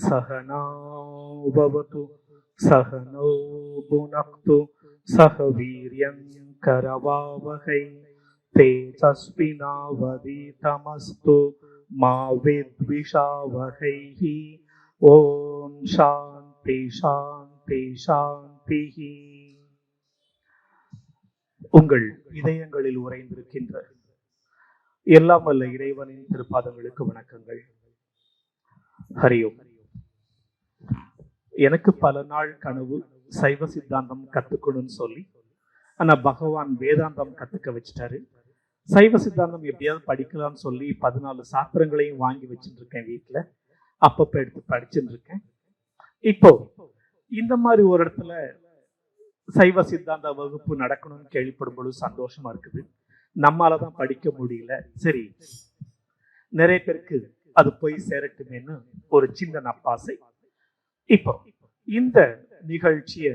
सहना भवतु सहनौ भुनक्तु सह वीर्यं करवावहै तेजस्विनावधीतमस्तु मा विद्विषावहैः ॐ शान्ति शान्ति शान्तिः உங்கள் இதயங்களில் உறைந்திருக்கின்ற எல்லாம் வல்ல இறைவனின் திருப்பாதங்களுக்கு வணக்கங்கள் ஹரியோம். எனக்கு பல நாள் கனவு சைவ சித்தாந்தம் கத்துக்கணும்னு சொல்லி ஆனா பகவான் வேதாந்தம் கத்துக்க வச்சுட்டாரு. சைவ சித்தாந்தம் எப்படியாவது படிக்கலாம்னு சொல்லி பதினாலு சாத்திரங்களையும் வாங்கி வச்சுட்டு இருக்கேன் வீட்டுல அப்பப்ப எடுத்து படிச்சுட்டு இருக்கேன் இப்போ இந்த மாதிரி ஒரு இடத்துல சைவ சித்தாந்த வகுப்பு நடக்கணும்னு கேள்விப்படும் பொழுது சந்தோஷமா இருக்குது. நம்மால தான் படிக்க முடியல. சரி நிறைய பேருக்கு அது போய் சேரட்டுமேன்னு ஒரு சின்ன நப்பாசை. இப்போ இந்த நிகழ்ச்சியை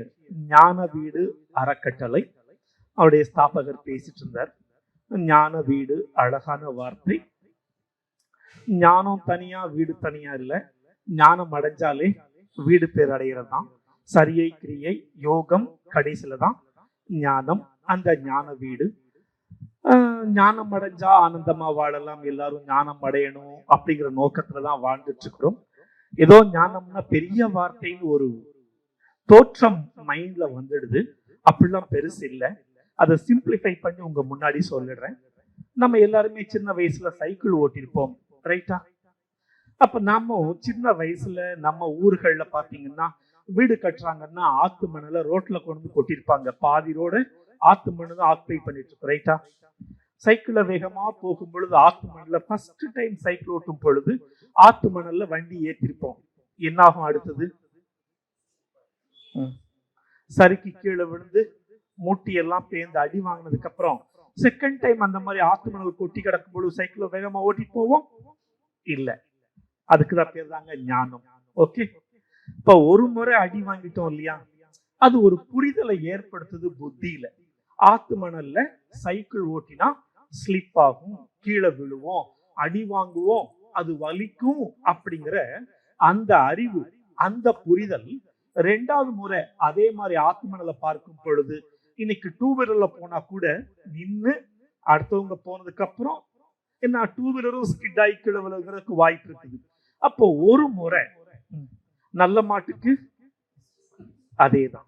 ஞான வீடு அறக்கட்டளை அவருடைய ஸ்தாபகர் பேசிட்டு இருந்தார் ஞான வீடு அழகான வார்த்தை. ஞானம் தனியா வீடு தனியா இல்லை. ஞானம் அடைஞ்சாலே வீடு பேர் அடைகிறது தான் சரியை கிரியை யோகம் கடைசியில தான் ஞானம். அந்த ஞான வீடு ஞானம் அடைஞ்சா ஆனந்தமா வாழலாம் எல்லாரும் ஞானம் அடையணும் அப்படிங்கிற நோக்கத்துல தான் வாழ்ந்துட்டு இருக்கிறோம் ஏதோ ஞானம்னா பெரிய வார்த்தைன்னு ஒரு தோற்றம் மைண்ட்ல வந்துடுது. அப்படிலாம் பெருசு இல்லை. அதை சிம்பிளிஃபை பண்ணி உங்க முன்னாடி சொல்லிடுறேன். நம்ம எல்லாருமே சின்ன வயசுல சைக்கிள் ஓட்டிருப்போம் ரைட்டா அப்ப நாம சின்ன வயசுல நம்ம ஊர்கள்ல பாத்தீங்கன்னா வீடு கட்டுறாங்கன்னா ஆத்து மணல ரோட்ல கொண்டு வந்து கொட்டிருப்பாங்க பாதி ரோடு ஆத்து மணல ஆக்குபை பண்ணிட்டு இருக்கோம் ரைட்டா சைக்கிள்ல வேகமா போகும் பொழுது ஆத்து மணல்ல ஃபர்ஸ்ட் டைம் சைக்கிள் ஓட்டும் பொழுது ஆத்து மணல்ல வண்டி ஏற்றிருப்போம் என்னாகும் அடுத்தது? ம். சரிக்கு கீழே விழுந்து மூட்டி எல்லாம் பேர்ந்து அடி வாங்கினதுக்கு அப்புறம் செகண்ட் டைம் அந்த மாதிரி ஆத்து மணல் கொட்டி கிடக்கும் பொழுது சைக்கிள வேகமா ஓட்டி போவோம்? இல்ல. அதுக்குதான் பேர் தாங்க ஞானம். ஓகே இப்ப ஒரு முறை அடி வாங்கிட்டோம் இல்லையா? அது ஒரு புரிதலை ஏற்படுத்துது புத்தியில. ஆத்து மணல்ல சைக்கிள் ஓட்டினா ஸ்லிப் ஆகும் கீழே விழுவோம் அடி வாங்குவோம் அது வலிக்கும் அப்படிங்கிற அந்த அறிவு அந்த புரிதல் ரெண்டாவது முறை அதே மாதிரி ஆத்து பார்க்கும் பொழுது இன்னைக்கு டூ வீலர்ல போனா கூட நின்று அடுத்தவங்க போனதுக்கு அப்புறம் என்ன டூ வீலரும் ஸ்கிட் ஆகி கீழே விழுகிறதுக்கு வாய்ப்பு இருக்குது. அப்போ ஒரு முறை நல்ல மாட்டுக்கு அதேதான்.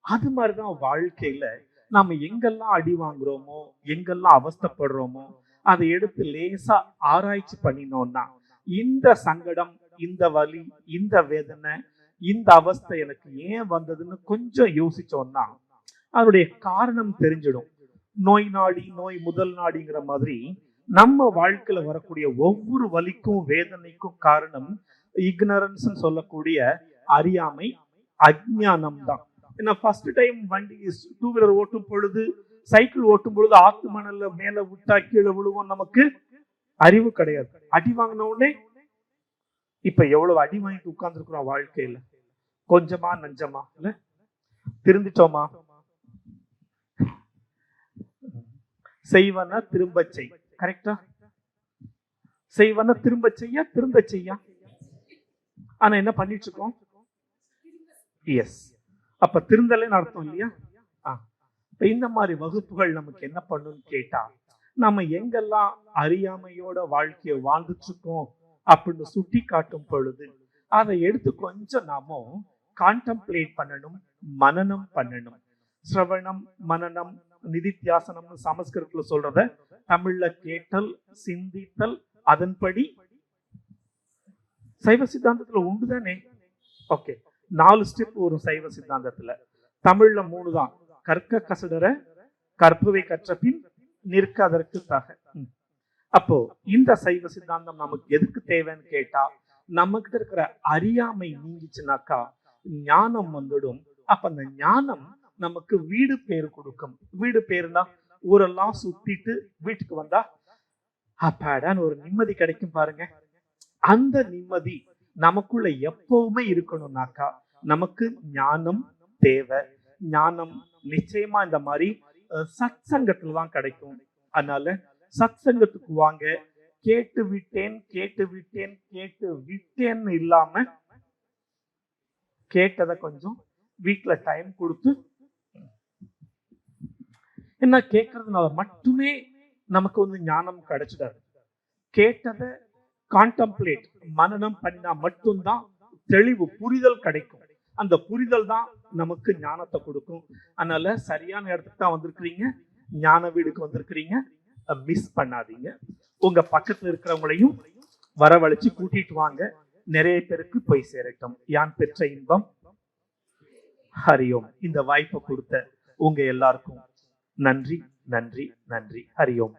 அது மாதிரிதான் வாழ்க்கையில நாம எங்கெல்லாம் அடி வாங்குறோமோ எங்கெல்லாம் அவஸ்தைப்படுறோமோ அதை எடுத்து லேசா ஆராய்ச்சி பண்ணினோம்னா இந்த சங்கடம் இந்த வலி இந்த வேதனை இந்த அவஸ்தை எனக்கு ஏன் வந்ததுன்னு கொஞ்சம் யோசிச்சோம்னா அதனுடைய காரணம் தெரிஞ்சிடும். நோய் நாடி நோய் முதல் நாடிங்கிற மாதிரி நம்ம வாழ்க்கையில வரக்கூடிய ஒவ்வொரு வலிக்கும் வேதனைக்கும் காரணம் இக்னரன்ஸ் சொல்லக்கூடிய அறியாமை அஜ்ஞானம் தான் ஏன்னா ஃபர்ஸ்ட் டைம் வண்டி டூ வீலர் ஓட்டும் பொழுது சைக்கிள் ஓட்டும் பொழுது ஆத்து மணல்ல மேல விட்டா கீழே விழுவோம் நமக்கு அறிவு கிடையாது. அடி வாங்கின உடனே இப்ப எவ்வளவு அடி வாங்கிட்டு உட்கார்ந்துருக்குறோம் வாழ்க்கையில? கொஞ்சமா நஞ்சமா இல்ல? திருந்திட்டோமா செய்வன திரும்ப செய். கரெக்டா செய்வன திரும்ப செய்ய திரும்ப செய்ய? ஆனா என்ன பண்ணிட்டு இருக்கோம்? எஸ் அப்ப திருந்தலைன்னு அர்த்தம் இல்லையா? ஆ. இப்போ இந்த மாதிரி வகுப்புகள் நமக்கு என்ன பண்ணுன்னு கேட்டா நம்ம எங்கெல்லாம் அறியாமையோட வாழ்க்கையை வாழ்ந்துட்டு இருக்கோம் அப்படின்னு சுட்டி காட்டும் பொழுது அதை எடுத்து கொஞ்சம் நாம கான்டம்ப்ளேட் பண்ணணும் மனனம் பண்ணணும். சிரவணம் மனனம் நிதித்தியாசனம்னு சமஸ்கிருதத்துல சொல்றத தமிழ்ல கேட்டல் சிந்தித்தல் அதன்படி சைவ சித்தாந்தத்துல உண்டுதானே? ஓகே. நாலு ஸ்டெப் வரும் சைவ சித்தாந்தத்துல. தமிழ்ல மூணு தான். கற்க கசடர கற்பவை கற்ற பின் நிற்க அதற்கு தக ம். அப்போ இந்த சைவ சித்தாந்தம் நமக்கு எதுக்கு தேவைன்னு கேட்டா நமக்கு இருக்கிற அறியாமை நீங்கிச்சுனாக்கா ஞானம் வந்துடும். அப்ப அந்த ஞானம் நமக்கு வீடு பேர் கொடுக்கும். வீடு பேருனா ஊரெல்லாம் சுத்திட்டு வீட்டுக்கு வந்தா அப்பாடான்னு ஒரு நிம்மதி கிடைக்கும் பாருங்க. அந்த நிம்மதி நமக்குள்ள எப்பவுமே இருக்கணும்னாக்கா நமக்கு ஞானம் தேவை. ஞானம் நிச்சயமா இந்த மாதிரி சத் சங்கத்துல தான் கிடைக்கும். அதனால சத் சங்கத்துக்கு வாங்க. கேட்டு விட்டேன் கேட்டு விட்டேன் கேட்டு விட்டேன்னு இல்லாம கேட்டதை கொஞ்சம் வீட்ல டைம் கொடுத்து என்ன கேட்கறதுனால மட்டுமே நமக்கு வந்து ஞானம் கிடைச்சிடாது. கேட்டதை கான்டம்ப்ளேட் மனநம் பண்ணா மட்டும்தான் தெளிவு புரிதல் கிடைக்கும். அந்த புரிதல் தான் நமக்கு ஞானத்தை கொடுக்கும். அதனால சரியான இடத்துக்கு தான் வந்திருக்கிறீங்க. ஞான வீடுக்கு வந்திருக்கிறீங்க. மிஸ் பண்ணாதீங்க. உங்க பக்கத்துல இருக்கிறவங்களையும் வரவழைச்சு கூட்டிட்டு வாங்க. நிறைய பேருக்கு போய் சேரட்டும். யான் பெற்ற இன்பம்? ஹரியோம். இந்த வாய்ப்பை கொடுத்த உங்க எல்லாருக்கும் நன்றி நன்றி நன்றி. ஹரியோம்.